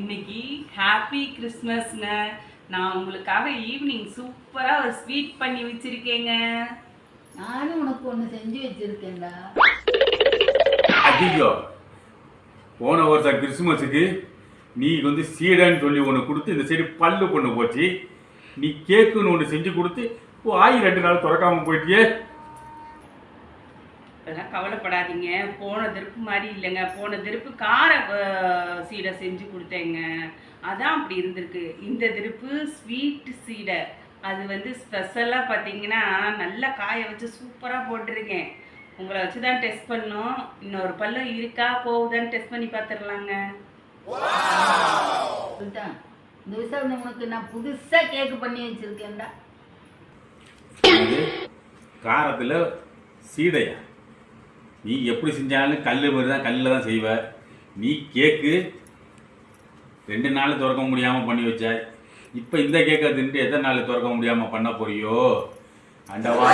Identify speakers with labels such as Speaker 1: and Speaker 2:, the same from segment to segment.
Speaker 1: இன்னைக்கு ஹாப்பி கிறிஸ்மஸ்ங்க நான் உங்களுக்காக ஈவினிங் சூப்பரா ஒரு ஸ்வீட் பண்ணி வச்சிருக்கேங்க.
Speaker 2: நானும் உனக்கு ஒன்று செஞ்சு வச்சிருக்கேன்டா.
Speaker 3: ஐயோ போன வருஷம் கிறிஸ்துமஸுக்கு நீ வந்து சீடன்னு சொல்லி ஒன்று கொடுத்து இந்த சைடு பல்லு பொண்ணு போச்சு. நீ கேக்குன்னு ஒன்று செஞ்சு கொடுத்து ஆயி ரெண்டு நாள் திறக்காம போயிட்டியே.
Speaker 1: கவலைப்படாதீங்க. போன திருப்பு மாதிரி இல்லைங்க. போன திருப்பு கார சீடை செஞ்சு கொடுத்தேங்க. அதான் அப்படி இருந்திருக்கு. இந்த திருப்பு ஸ்வீட் சீடை. அது வந்து ஸ்பெஷலாக பார்த்தீங்கன்னா நல்லா காய வச்சு சூப்பராக போட்டிருக்கேன். உங்களை வச்சு தான் டெஸ்ட் பண்ணோம். இன்னொரு பல்லம் இருக்கா? போகுதான்னு டெஸ்ட் பண்ணி பார்த்துடலாங்க.
Speaker 2: இந்த விஷயம் உனக்கு நான் புதுசாக கேக்கு பண்ணி வச்சிருக்கேன்டா.
Speaker 3: காரத்தில் சீடையா? நீ எப்படி செஞ்சாலும் கல் மாதிரி தான் கல்லில் தான் செய்வ. நீ கேக்கு ரெண்டு நாள் திறக்க முடியாமல் பண்ணி வச்ச. இப்போ இந்த கேக்கை தின்ட்டு எத்தனை நாள் திறக்க முடியாமல் பண்ண போறியோ? அண்டவா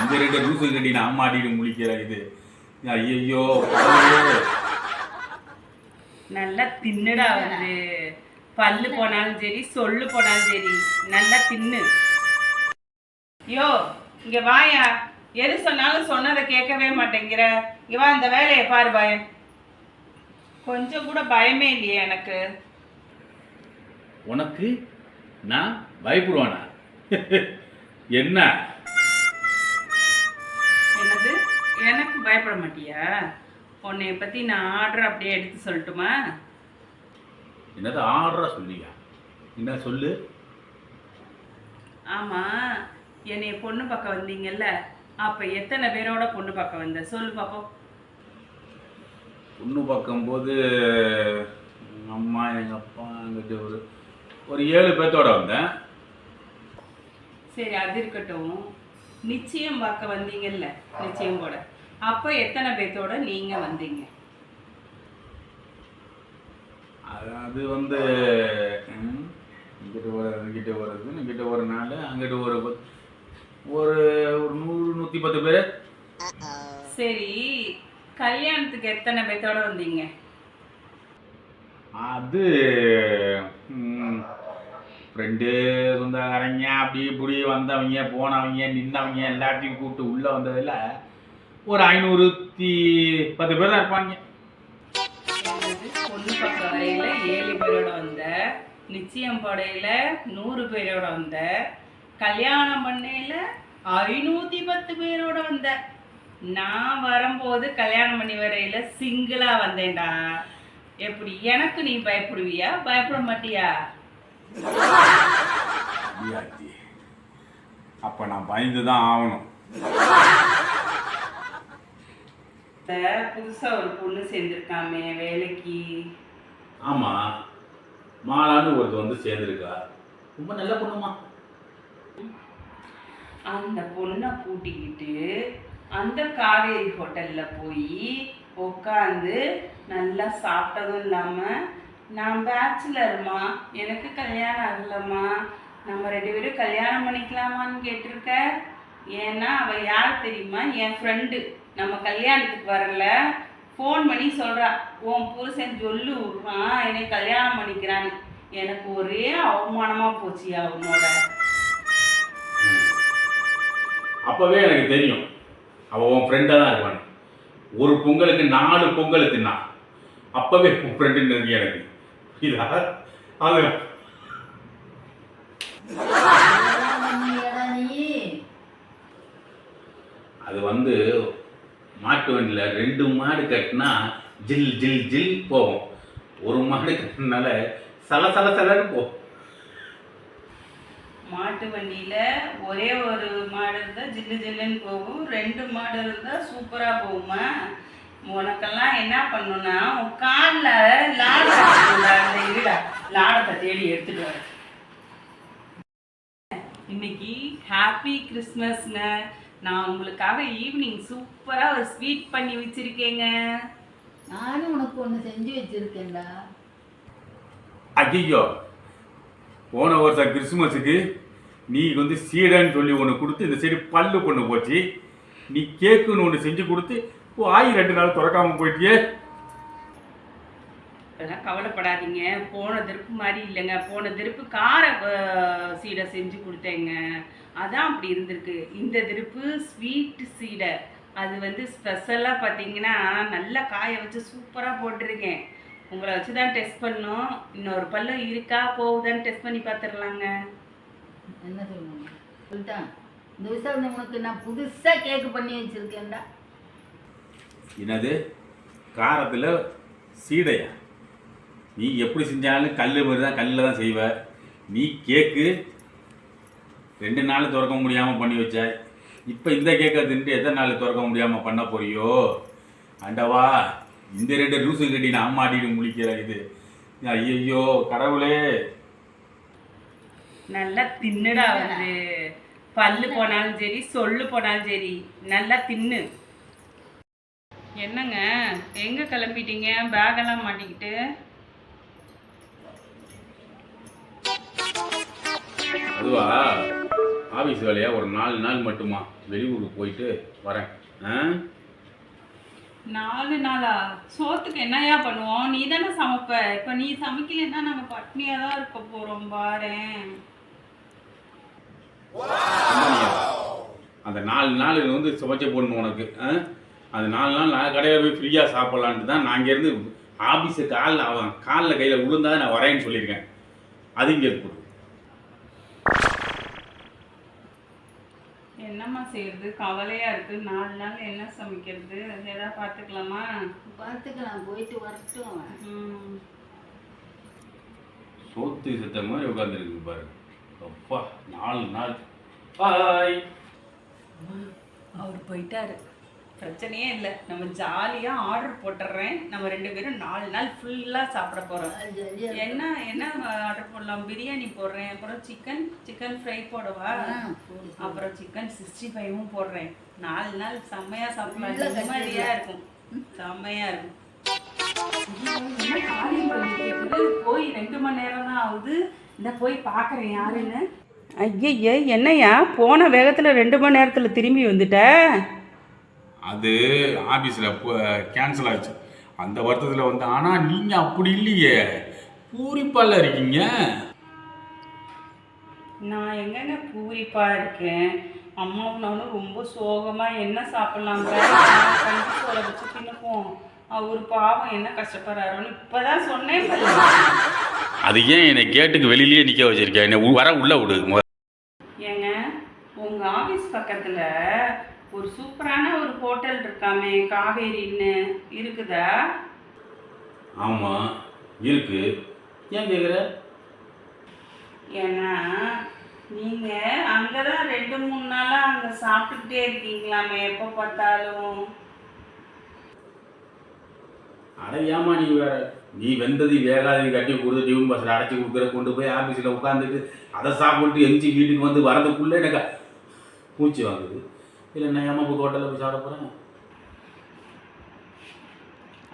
Speaker 3: இந்த ரெண்டு ரூசு கட்டி நான் மாட்டிட்டு முடிக்கிற இது. ஐயோ
Speaker 1: நல்லா தின்னுடா வந்து. பல்லு போனாலும் சரி சொல்லு போனாலும் சரி நல்லா தின்னு. யோ இங்க வாயா. எது சொன்னாலும் சொன்னதை கேட்கவே மாட்டேங்கிற. இங்க வா இந்த வேலையை பாரு பயம் கொஞ்சம் கூட பயமே இல்லையே எனக்கு.
Speaker 3: உனக்கு நான் பயப்படுவானா? என்ன?
Speaker 1: என்னது? எனக்கு பயப்பட மாட்டியா? உன்னைய பத்தி நான் ஆர்டர் அப்படியே எடுத்து சொல்லட்டுமா?
Speaker 3: என்னது ஆர்டரா சொல்லியா? என்ன சொல்லு?
Speaker 1: ஆமா என்னைய பொண்ணு பார்க்க வந்தீங்கல்ல. அப்ப எத்தனை பேரோட பொண்ணு பார்க்க வந்த? சொல்லு பாப்போம்.
Speaker 3: பொண்ணு பார்க்கும்போது எங்கள் அம்மா எங்கள் அப்பா எங்கிட்ட ஒரு ஒரு ஏழு பேர்த்தோட வந்தேன்.
Speaker 1: சரி அது இருக்கட்டும். நிச்சயம் பார்க்க வந்தீங்கல்ல? நிச்சயம் கூட. அப்ப எத்தனை பேர்த்தோட நீங்க வந்தீங்க?
Speaker 3: அது வந்து இங்கிட்ட ஒரு இங்கிட்ட வருது இங்கிட்ட ஒரு நாள் அங்கிட்ட ஒரு ஒரு ஒரு நூறு நூற்றி பத்து பேர்.
Speaker 1: சரி கல்யாணத்துக்கு எத்தனை பேர்த்தோட வந்தீங்க?
Speaker 3: அது ஃப்ரெண்டு சொந்தக்காரங்க அப்படி இப்படி வந்தவங்க போனவங்க நின்னவங்க எல்லாத்தையும் கூப்பிட்டு உள்ளே வந்ததில் ஒரு ஐநூறுத்தி பத்து பேர் தான் இருப்பாங்க.
Speaker 1: பொண்ணு பார்க்க வரையில ஏழு பேரோட வந்த நிச்சயம் படையில நூறு பேரோட வந்த கல்யாணம் பண்ணையில ஐநூத்தி பத்து பேரோட வந்த. நான் வரும்போது கல்யாணம் பண்ணி வரையில சிங்கிளா வந்தேன்டா. எப்படி? எனக்கு நீ பயப்படுவியா? பயப்பட மாட்டியா?
Speaker 3: அப்போ நான் பயந்து தான் ஆகணும்.
Speaker 1: இந்த புதுசா ஒரு பொண்ணு சேர்ந்திருக்காமே வேலைக்கு.
Speaker 3: ஆமாம் மாலான்னு ஒருத்தர் வந்து சேர்ந்துருக்கா ரொம்ப நல்ல பொண்ணுமா
Speaker 1: அந்த பொண்ணை கூட்டிக்கிட்டு அந்த காவேரி ஹோட்டலில் போய் உட்காந்து நல்லா சாப்பிட்டதும் இல்லாமல் நான் பேச்சுலர்மா எனக்கு கல்யாணம் ஆகலம்மா. நம்ம ரெண்டு பேரும் கல்யாணம் பண்ணிக்கலாமான்னு கேட்டிருக்க? ஏன்னா அவள் யார் தெரியுமா? என் ஃப்ரெண்டு நம்ம கல்யாணத்துக்கு வரல. ஃபோன் பண்ணி சொல்றா உன் புருஷன் சொல்லு விடுறான் என்னை கல்யாணம் பண்ணிக்கிறான்னு. எனக்கு ஒரே அவமானமாக போச்சு அவனோட.
Speaker 3: அப்போவே எனக்கு தெரியும். அவள் உன் ஃப்ரெண்டாக தான் இருப்பான். ஒரு பொங்கலுக்கு நாலு பொங்கல் தின்னா. அப்போவே உன் ஃப்ரெண்டுன்னு எனக்கு. இதா அது அது வந்து மாட்டு வண்டியில் ரெண்டு மாடு கட்டினா ஜில் ஜில் ஜில் போகும். ஒரு மாடு கட்டினால சல சல சலன்னு போகும்.
Speaker 1: மாட்டு வண்டியில ஒரே ஒரு மாடு இருந்தா ஜில்லு ஜில்லுன்னு போகும். ரெண்டு மாடு இருந்தா சூப்பரா போகுமா உனக்கெல்லாம் என்ன பண்ணுனா உன் காலில் லாடை அந்த லாடத்தை தேடி எடுத்துட்டு வர இன்னைக்கு ஹாப்பி கிறிஸ்மஸ்ங்க நான் உங்களுக்காக ஈவினிங் சூப்பரா ஒரு ஸ்வீட் பண்ணி வச்சிருக்கேங்க.
Speaker 2: நானும் உனக்கு ஒன்று செஞ்சு வச்சிருக்கேன்டா.
Speaker 3: ஐயோ போன வருஷம் கிறிஸ்துமஸுக்கு நீ வந்து சீடன்னு சொல்லி ஒன்று கொடுத்து இந்த சைடு பல்லு கொண்டு போச்சு. நீ கேக்குன்னு ஒன்று செஞ்சு கொடுத்து ஆய் ஆயி ரெண்டு நாள் திறக்காம போயிட்டியே.
Speaker 1: அதெல்லாம் கவலைப்படாதீங்க. போன திருப்பு மாதிரி இல்லைங்க. போன திருப்பு கார சீடை செஞ்சு கொடுத்தேங்க. அதான் அப்படி இருந்திருக்கு. இந்த திருப்பு ஸ்வீட் சீடை. அது வந்து ஸ்பெஷலாக பார்த்தீங்கன்னா நல்லா காய வச்சு சூப்பராக போட்டிருக்கேன். உங்களை வச்சு தான் டெஸ்ட் பண்ணோம். இன்னொரு பல்லம் இருக்கா? போகுதான்னு டெஸ்ட் பண்ணி பார்த்துடலாங்க
Speaker 2: என்ன சொல்லணும் சொல்லிட்டான். இந்த விஷயம் உனக்கு நான் புதுசாக கேக்கு பண்ணி வச்சிருக்கேன்டா.
Speaker 3: என்னது? காரத்தில் சீடையா? நீ எப்படி செஞ்சாலும் கல் மாதிரி தான் கல்லில் தான் செய்வ. நீ கேக்கு ரெண்டு நாள் திறக்க முடியாமல் பண்ணி வச்ச. இப்போ இந்த கேக்கை தின்ட்டு எத்தனை நாள் திறக்க முடியாமல் பண்ண போறியோ? ஆண்டவா இந்த ரெண்டு ரூசு கட்டி நான் மாட்டிட்டு முழிக்கிற இது. ஐயோ கடவுளே.
Speaker 1: நல்லா தின்னுடா வந்து. பல்லு போனாலும் சரி சொல்லு போனாலும் சரி நல்லா தின்னு. என்னங்க எங்க கிளம்பிட்டீங்க? பேக்கெல்லாம் மாட்டிக்கிட்டு.
Speaker 3: அதுவா? ஆஃபீஸ் வேலையா? ஒரு நாலு நாள் மட்டுமா? வெளியூருக்கு போயிட்டு வரேன். ஆ?
Speaker 1: நாலு நாளா? சோத்துக்கு என்னையா பண்ணுவோம்? நீ தானே சமைப்ப. இப்ப நீ சமைக்கலன்னா நம்ம பட்னியா தான் இருக்க போறோம்
Speaker 3: பாரு. அந்த நாலு நாள் வந்து சுமைச்ச போடணும் உனக்கு ஆ? அந்த நாலு நாள் நான் கடையில் போய் ஃப்ரீயாக சாப்பிட்லான்ட்டு தான் நான் இங்கேருந்து ஆஃபீஸு காலில் அவன் காலில் கையில் விழுந்தா நான் வரேன்னு சொல்லியிருக்கேன். அது இங்கே இருக்குது
Speaker 1: என்னம்மா செய்யறது? கவலையா இருக்கு. நாலு நாள் என்ன சமைக்கிறது? ஏதாவது பார்த்துக்கலாமா
Speaker 2: பார்த்துக்கலாம் போயிட்டு வரட்டும்.
Speaker 3: சோத்து செத்த மாதிரி உட்காந்துருக்கு பாரு அப்பா நாலு நாள். பாய்
Speaker 1: அவர் போயிட்டாரு. பிரச்சனையே இல்லை. நம்ம ஜாலியாக ஆர்டர் போட்டுடுறேன் நம்ம ரெண்டு பேரும் நாலு நாள் ஃபுல்லாக சாப்பிட போகிறோம் என்ன என்ன ஆர்டர் போடலாம்? பிரியாணி போடுறேன். அப்புறம் சிக்கன் சிக்கன் ஃப்ரை போடவா. அப்புறம் சிக்கன் சிக்ஸ்டி ஃபைவும் போடுறேன். நாலு நாள் செம்மையாக சாப்பிடலாம். நிம்மதியாக இருக்கும். செம்மையாக இருக்கும்? போய் ரெண்டு மணி நேரம் தான் ஆகுது. இந்த போய் பார்க்குறேன் யாருன்னு. ஐயய்ய என்னய்யா? போன வேகத்தில் ரெண்டு மணி நேரத்தில் திரும்பி வந்துட்ட?
Speaker 3: அது ஆஃபீஸில் கேன்சல் ஆச்சு. அந்த வருத்தத்தில் வந்து ஆனால் நீங்கள் அப்படி இல்லையே. பூரிப்பால இருக்கீங்க.
Speaker 1: நான் எங்கங்க பூரிப்பா இருக்கேன்? அம்மாவும் நானும் ரொம்ப சோகமா என்ன சாப்பிடலாம் கஞ்சி சோளை வச்சு தின்னுப்போம். அவர் பாவம் என்ன கஷ்டப்படுறாரோன்னு இப்பதான் சொன்னேன்.
Speaker 3: அது ஏன் என்னை கேட்டுக்கு வெளியிலேயே நிற்க வச்சிருக்கேன் என்னை வர உள்ள விடு.
Speaker 1: ஏங்க உங்க ஆபீஸ் பக்கத்துல ஒரு சூப்பரான ஒரு ஹோட்டல் இருக்காமே காவேரின்னு. இருக்குதா?
Speaker 3: ஆமாம் இருக்கு. ஏன் கேட்குற
Speaker 1: ஏன்னா நீங்க அங்கதான் ரெண்டு மூணு நாளா அங்க சாப்பிட்டுக்கிட்டே இருக்கீங்களாமே எப்போ பார்த்தாலும்.
Speaker 3: அட ஏமா நீ வேற? நீ வெந்தது வேகாதது கட்டி கொடுத்து டிஃபன் பஸ்ஸில் அடைச்சி கொடுக்குற கொண்டு போய் ஆஃபீஸில் உட்காந்துட்டு அதை சாப்பிட்டு எஞ்சி வீட்டுக்கு வந்து வரதுக்குள்ளே எனக்கு பூச்சி வாங்குது. இல்லை நான் ஏமா போய் ஹோட்டலில் போய் சாப்பிட போகிறேன்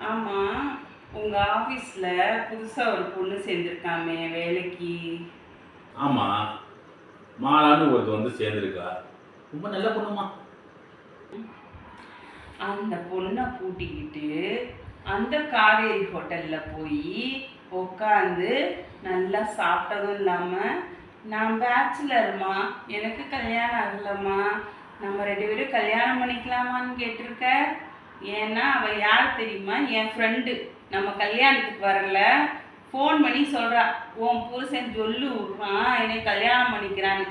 Speaker 1: ஆமா உங்க ஆபீஸ்ல புதுசா ஒரு பொண்ணு சேர்ந்திருக்காமே வேலைக்கு.
Speaker 3: ஆமாம் மாலான்னு ஒருத்தர் வந்து சேர்ந்துருக்கா. ரொம்ப நல்ல பொண்ணுமா
Speaker 1: அந்த பொண்ணை கூட்டிக்கிட்டு அந்த காவேரி ஹோட்டல்ல போய் உட்காந்து நல்லா சாப்பிட்டதும் இல்லாம நான் பேச்சுலர்மா எனக்கு கல்யாணம் ஆகலம்மா நம்ம ரெண்டு பேரும் கல்யாணம் பண்ணிக்கலாமான்னு கேட்டிருக்க ஏன்னா அவள் யார் தெரியுமா? என் ஃப்ரெண்டு நம்ம கல்யாணத்துக்கு வரல. ஃபோன் பண்ணி சொல்கிறா உன் புருஷன் சொல்லு விடுவான் என்னை கல்யாணம் பண்ணிக்கிறான்னு.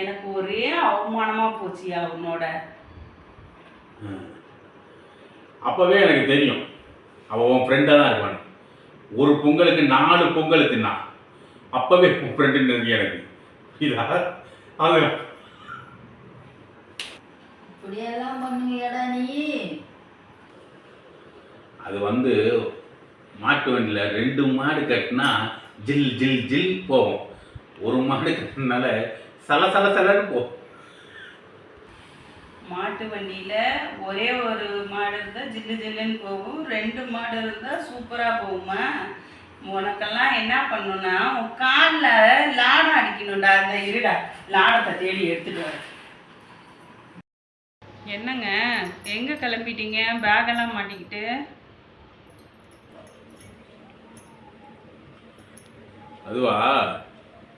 Speaker 1: எனக்கு ஒரே அவமானமாக போச்சு அவனோட
Speaker 3: அப்போவே எனக்கு தெரியும். அவள் உன் ஃப்ரெண்டாக தான் இருப்பான். ஒரு பொங்கலுக்கு நாலு பொங்கல் தின்னா. அப்போவே ஃப்ரெண்டுன்னு எனக்கு. இதா? அது
Speaker 2: இப்படியெல்லாம் பண்ணுவியாடா நீ.
Speaker 3: அது வந்து மாட்டு வண்டியில் ரெண்டு மாடு கட்டினா ஜில் ஜில் ஜில் போகும். ஒரு மாடு கட்டினால சல சல சலன்னு போகும்.
Speaker 1: மாட்டு வண்டியில ஒரே ஒரு மாடு இருந்தா ஜில்லு ஜில்லுன்னு போகும். ரெண்டு மாடு இருந்தா சூப்பரா போகுமா? உனக்கெல்லாம் என்ன பண்ணணும்னா உன் காலில் லாடம் அடிக்கணும்டா அந்த இருடா. லாடத்தை தேடி எடுத்துட்டு வர என்னங்க? எங்க கிளம்பிட்டீங்க? பேக்கெல்லாம் மாட்டிக்கிட்டு?
Speaker 3: அதுவா?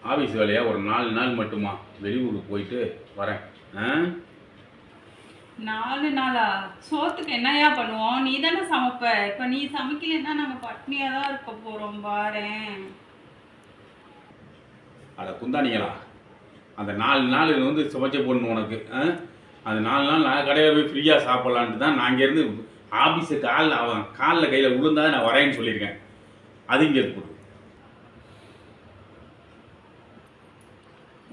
Speaker 3: ஆஃபீஸ் வேலையா? ஒரு நாலு நாள் மட்டுமா? வெளியூருக்கு போயிட்டு வரேன். ஆ?
Speaker 1: நாலு நாளா? சோத்துக்கு என்னையா பண்ணுவோம்? நீ தானே சமைப்ப. இப்போ நீ சமைக்கலைன்னா நம்ம பட்னியாக தான் இருக்க போகிறோம் பாரேன்.
Speaker 3: அட குந்தானிங்களா அந்த நாலு நாள் வந்து சுமைச்ச போடணும் உனக்கு ஆ? அந்த நாலு நாள் நான் கடையில் போய் ஃப்ரீயாக சாப்பிட்லான்ட்டு தான் நான் இங்கேருந்து ஆஃபீஸு காலில் அவன் காலில் கையில் விழுந்தா நான் வரேன்னு சொல்லியிருக்கேன். அது இங்கே போட்டு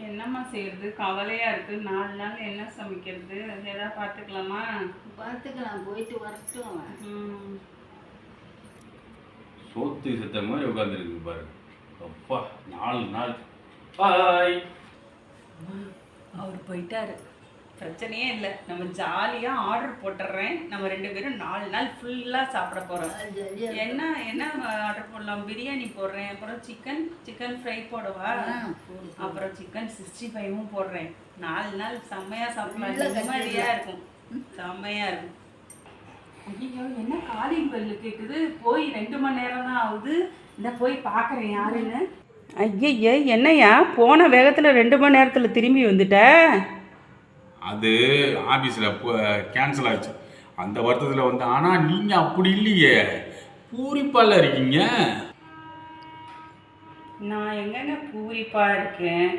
Speaker 1: என்னம்மா செய்யறது? கவலையா இருக்கு. நாலு நாள் என்ன சமைக்கிறது? ஏதாவது பார்த்துக்கலாமா
Speaker 2: பார்த்துக்கலாம் போயிட்டு வரட்டும்
Speaker 3: சோத்து செத்த மாதிரி உட்காந்துருக்கு பாரு அப்பா நாலு நாள். பாய்
Speaker 1: அவர் போயிட்டாரு. பிரச்சனையே இல்லை. நம்ம ஜாலியாக ஆர்டர் போட்டுடுறேன் நம்ம ரெண்டு பேரும் நாலு நாள் ஃபுல்லாக சாப்பிட போகிறோம். என்ன என்ன ஆர்டர் போடலாம்? பிரியாணி போடுறேன். அப்புறம் சிக்கன் சிக்கன் ஃப்ரை போடவா. அப்புறம் சிக்கன் சிக்ஸ்டி ஃபைவும் போடுறேன். நாலு நாள் செம்மையா சாப்பிடலாம்.
Speaker 2: உள்ள
Speaker 1: நிம்மதியா இருக்கும். செம்மையா இருக்கும். ஐயோ என்ன காலிங் பெல்லு கேக்குது? போய் ரெண்டு மணி நேரம் தான் ஆகுது. இந்த போய் பார்க்குறேன் யாருன்னு. ஐயய்ய என்னையா போன வேகத்தில் ரெண்டு மணி நேரத்தில் திரும்பி வந்துட்ட?
Speaker 3: அது ஆஃபீஸில் கேன்சல் ஆச்சு. அந்த வருத்தத்தில் வந்து ஆனால் நீங்கள் அப்படி இல்லையே. பூரிப்பால இருக்கீங்க.
Speaker 1: நான் எங்கங்க பூரிப்பா இருக்கேன்?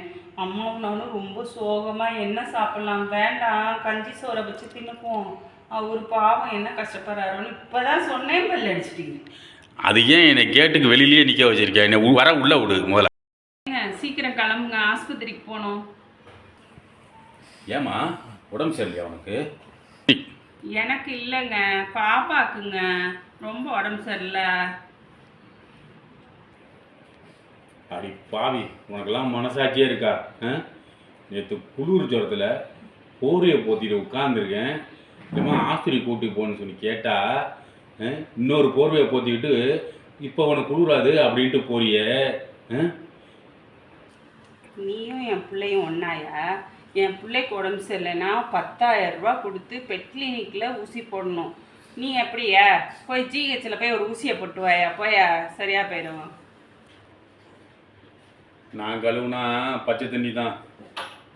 Speaker 1: அம்மாவும் நானும் ரொம்ப சோகமா என்ன சாப்பிடலாம்? வேண்டாம். கஞ்சி சோறை வச்சு தின்னுப்போம் அவர் பாவம் என்ன கஷ்டப்படுறாரோன்னு இப்பதான் சொன்னேன் பல் அடிச்சிட்டீங்க.
Speaker 3: அது ஏன் என்னை கேட்டுக்கு வெளியிலேயே நிற்க வச்சிருக்கேன் என்னை வர உள்ள விடு முதல்ல.
Speaker 1: சீக்கிரம் கிளம்புங்க. ஆஸ்பத்திரிக்கு போகணும்.
Speaker 3: ஏமா உடம்பு சரியில்லையா உனக்கு?
Speaker 1: எனக்கு இல்லைங்க. பாப்பாக்குங்க. ரொம்ப உடம்பு சரியில்லை.
Speaker 3: அடி பாவி உனக்கெல்லாம் மனசாட்சியே இருக்கா? நேற்று குளிர் ஜுரத்தில் போரியை போத்திட்டு உட்காந்துருக்கேன் இல்லைம்மா ஆஸ்பத்திரி கூட்டி போன்னு சொல்லி கேட்டா ஆ, இன்னொரு போர்வையை போத்திக்கிட்டு இப்போ உனக்கு குளிராது அப்படின்ட்டு போறியே?
Speaker 1: நீயும் என் பிள்ளையும் ஒன்றாயா என் பிள்ளைக்கு உடம்பு சரியில்லைன்னா பத்தாயிரம் ரூபாய் கொடுத்து பெட் கிளினிக்கில் ஊசி போடணும். நீ எப்படியா? போய் ஜிஹெச்சில் போய் ஒரு ஊசியை போட்டு வாயா. போயா. சரியா போயிடும்.
Speaker 3: நான் கழுவுனா பச்சை தண்ணி தான்.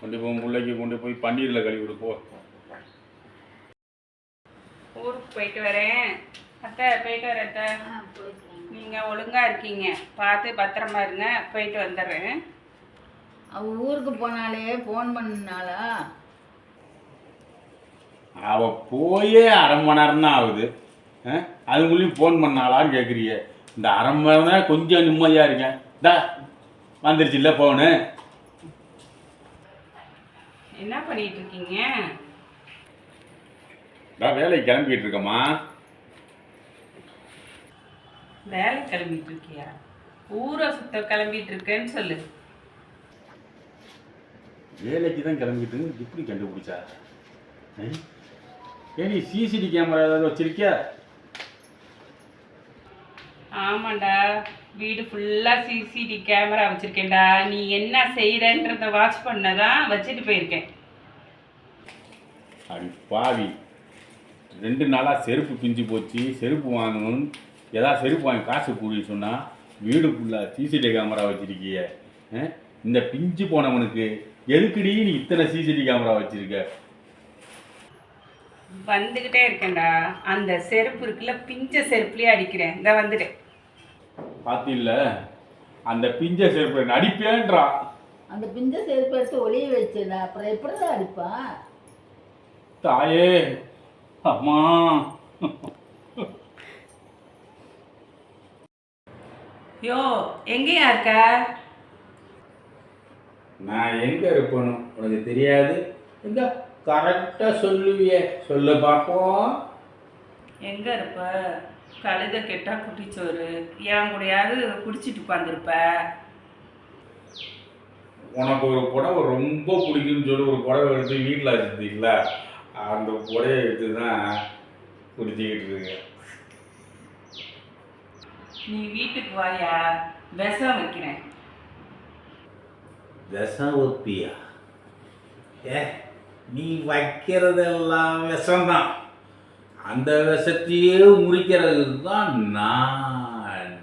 Speaker 3: கொண்டு போய் பிள்ளைக்கு கொண்டு போய் பன்னீரில் கழுவி விடு போ.
Speaker 1: ஊருக்கு போயிட்டு வரேன். அத்தை போயிட்டு வரேன் அத்தை. நீங்கள் ஒழுங்காக இருக்கீங்க. பார்த்து பத்திரமா இருங்க. போயிட்டு வந்துடுறேன்.
Speaker 2: அவ ஊருக்கு போனாலே ஃபோன் பண்ணினாளா
Speaker 3: அவ போயே அரை மணி நேரம் தான் ஆகுது. ஆ? அதுக்குள்ளேயும் ஃபோன் பண்ணாளான்னு கேட்குறிய இந்த அரை மணி நேரம் தான் கொஞ்சம் நிம்மதியாக இருக்கேன் தா வந்துருச்சு இல்லை ஃபோனு
Speaker 1: என்ன பண்ணிட்டு இருக்கீங்க
Speaker 3: நான் வேலைக்கு கிளம்பிட்டு இருக்கேம்மா
Speaker 1: வேலை கிளம்பிட்டு இருக்கியா ஊரை சுத்த கிளம்பிட்டு இருக்கேன்னு சொல்லு.
Speaker 3: வேலைக்கு தான் கிளம்பிட்டு இருக்கு, எப்படி கண்டுபிடிச்சா நீ சிசிடி கேமரா ஏதாவது வச்சிருக்கியா?
Speaker 1: ஆமாண்டா. வீடு ஃபுல்லாக சிசிடி கேமரா வச்சுருக்கேன்டா. நீ என்ன செய்கிறன்றத வாட்ச் பண்ணதான் வச்சுட்டு போயிருக்கேன்.
Speaker 3: அடி பாவி. ரெண்டு நாளாக செருப்பு பிஞ்சு போச்சு. செருப்பு வாங்கணும்னு ஏதாவது செருப்பு வாங்கி காசு கூடி சொன்னால் வீடு ஃபுல்லாக சிசிடி கேமரா வச்சிருக்கிய? இந்த பிஞ்சு போனவனுக்கு எதுக்குடி நீ இத்தனை சிசிடி கேமரா வச்சிருக்க?
Speaker 1: வந்துக்கிட்டே இருக்கேன்டா. அந்த செருப்பு இருக்குல்ல பிஞ்ச செருப்புலேயே அடிக்கிறேன். இந்த வந்துட்டேன்.
Speaker 3: பார்த்தில்ல அந்த பிஞ்ச செருப்பு நடிப்பேன்றான்
Speaker 2: அந்த பிஞ்ச செருப்பு எடுத்து ஒளிய வச்சுடா. அப்புறம் எப்படிதான் அடிப்பான்
Speaker 3: தாயே. அம்மா.
Speaker 1: யோ எங்கேயா இருக்க?
Speaker 3: நான் எங்கே இருப்பணும் உனக்கு தெரியாது. எங்க? கரெக்டாக சொல்லுவியே. சொல்ல பார்ப்போம்.
Speaker 1: எங்க இருப்ப? கழுத கெட்டா குட்டிச்சோறு. என் கூடயாவது குடிச்சிட்டு உட்காந்துருப்ப
Speaker 3: உனக்கு ஒரு புடவை ரொம்ப பிடிக்கும்னு சொல்லி ஒரு புடவை எடுத்து வீட்டில் வச்சுருந்தீங்களா? அந்த புடவை எடுத்து தான் குடிச்சிக்கிட்டு இருக்கேன்
Speaker 1: நீ வீட்டுக்கு வாயா? விஷம் வைக்கிறேன்.
Speaker 3: விஷம் ஒப்பியா? ஏ நீ வைக்கிறதெல்லாம் விஷம்தான். அந்த விஷத்தையே முறிக்கிறது தான் நான்.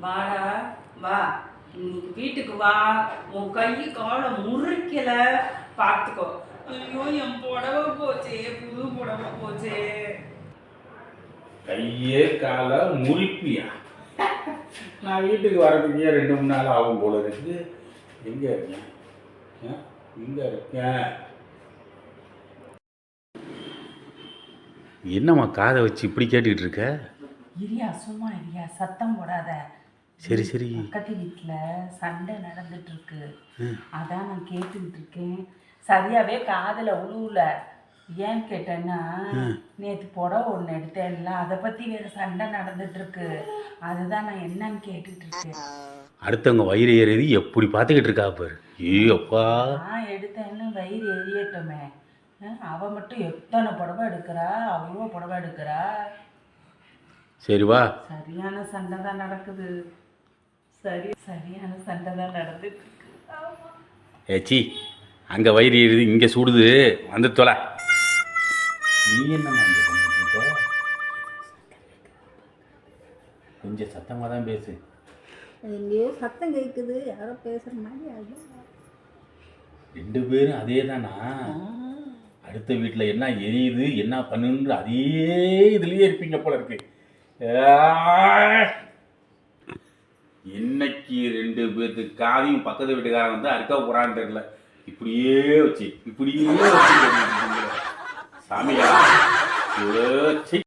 Speaker 1: வாடா வா. இன்னைக்கு வீட்டுக்கு வா. உன் கை காலை முறிக்கல. பார்த்துக்கோ. ஐயோ என் புடவை போச்சே. புது புடவை போச்சே.
Speaker 3: கையே கால முறிப்பியா? நான் வீட்டுக்கு வரதுக்கே ரெண்டு மூணு நாள் ஆகும் போல இருக்கு? எங்க இருக்கேன்? எங்க இருக்கேன்? என்னம்மா காதை வச்சு இப்படி கேட்டுக்கிட்டு இருக்க?
Speaker 1: இரியா சும்மா இரியா சத்தம் போடாத.
Speaker 3: சரி சரி.
Speaker 1: பக்கத்து வீட்டில் சண்டை நடந்துட்டு இருக்கு. அதான் நான் கேட்டுக்கிட்டு இருக்கேன். சரியாவே காதில் உழுவுல. ஏன் கேட்டேன்னா நேற்று புடவை ஒன்று எடுத்தேன்ல அதை பற்றி வேறு சண்டை நடந்துட்டு இருக்கு அதுதான் நான் என்னன்னு கேட்டுட்டு இருக்கேன்
Speaker 3: அடுத்தவங்க வயிறு ஏறி எப்படி பார்த்துக்கிட்டு இருக்கா பாரு. ஐயோ அப்பா.
Speaker 1: நான் எடுத்தேன்னு வயிறு எரியட்டுமே அஹ், அவ மட்டும் எத்தனை புடவை எடுக்கிறா? அவ்வளோ புடவை எடுக்கிறா.
Speaker 3: சரி வா.
Speaker 1: சரியான சண்டை தான் நடக்குது. சரி சரியான சண்டை தான் நடந்துட்டு இருக்கு.
Speaker 3: ஏச்சி அங்கே வயிறு ஏறுது இங்கே சுடுது. வந்து தொலை. நீ என்னம்மா இங்கே பண்ணிட்டு கொஞ்சம் சத்தமாக தான் பேசு.
Speaker 2: எங்கேயோ சத்தம் கேட்குது யாரோ பேசுகிற மாதிரி ஆகுது.
Speaker 3: ரெண்டு பேரும் அதே தானா அடுத்த வீட்டில் என்ன எரியுது என்ன பண்ணுன்ற அதே இதுலயே இருப்பீங்க போல இருக்கு! இன்னைக்கு ரெண்டு பேர்த்துக்கு காதையும் பக்கத்து வீட்டுக்காரன் வந்து அறுக்க போறான்னு தெரியல. இப்படியே வச்சு இப்படியே வச்சு สามีหรือทิศ